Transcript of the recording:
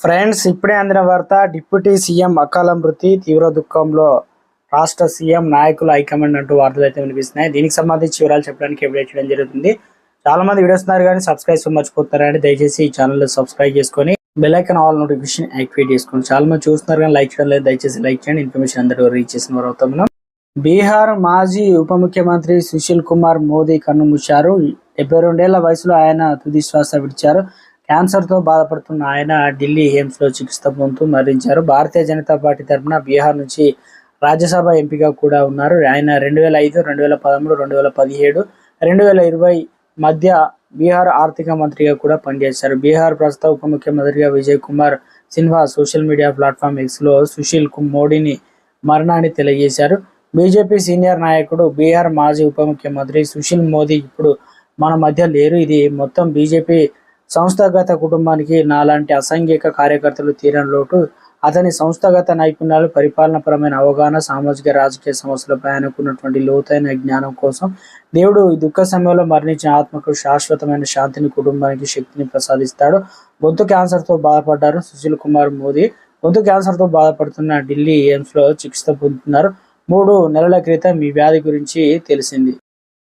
Friends ఇప్పుడే అందిన వార్త డిప్యూటీ సీఎం అకాల మృతి తీవ్ర దుఃఖంలో రాష్ట్ర సీఎం నాయకులు హైకమాండ్ అంటూ వార్తలు అయితే వినిపిస్తున్నాయి. దీనికి సంబంధించి వివరాలు చెప్పడానికి అప్డేట్ చేయడం జరుగుతుంది. చాలా మంది వీడియోస్ ఉన్నారు కానీ సబ్స్క్రైబ్ మర్చిపోతారని దయచేసి ఈ ఛానల్ సబ్స్క్రైబ్ చేసుకొని bell icon all notification activate చేసుకోండి. చాలా మంది చూస్తున్నారు కానీ లైక్ చేయడం లేదు. దయచేసి లైక్ చేయండి. ఇన్ఫర్మేషన్ అందరూ రీచ్ చేసిన వారు అవుతాం మనం. బీహార్ మాజీ ఉప ముఖ్యమంత్రి సుశీల్ కుమార్ మోదీ కన్నుమూశారు డెబ్బై రెండేళ్ళ వయసులో ఆయన తుది శ్వాస విడిచారు. క్యాన్సర్తో బాధపడుతున్న ఆయన ఢిల్లీ ఎయిమ్స్లో చికిత్స పొందుతూ మరణించారు. భారతీయ జనతా పార్టీ తరఫున బీహార్ నుంచి రాజ్యసభ ఎంపీగా కూడా ఉన్నారు. ఆయన రెండు వేల ఐదు రెండు వేల పదమూడు రెండు వేల పదిహేడు రెండు వేల ఇరవై మధ్య బీహార్ ఆర్థిక మంత్రిగా కూడా పనిచేశారు. బీహార్ ప్రస్తుత ఉప ముఖ్యమంత్రిగా Vijay Kumar Sinha social media platform ఎక్స్లో సుశీల్ కు- మోడీని మరణాన్ని తెలియజేశారు. బీజేపీ సీనియర్ నాయకుడు బీహార్ మాజీ ఉప ముఖ్యమంత్రి సుశీల్ మోదీ ఇప్పుడు మన మధ్య లేరు. ఇది మొత్తం బీజేపీ సంస్థాగత కుటుంబానికి నాలాంటి అసంఘిక కార్యకర్తలు తీరని లోటు అతని సంస్థాగత నైపుణ్యాలు పరిపాలనపరమైన అవగాహన సామాజిక రాజకీయ సమస్యలపై ఆయనకున్నటువంటి లోతైన జ్ఞానం కోసం దేవుడు ఈ దుఃఖ సమయంలో మరణించిన ఆత్మకు శాశ్వతమైన శాంతిని కుటుంబానికి శక్తిని ప్రసాదిస్తాడు. గొంతు క్యాన్సర్తో బాధపడ్డారు సుశీల్ కుమార్ మోదీ. గొంతు క్యాన్సర్తో బాధపడుతున్న ఢిల్లీ ఎయిమ్స్లో చికిత్స పొందుతున్నారు. మూడు నెలల క్రితం ఈ వ్యాధి గురించి తెలిసింది.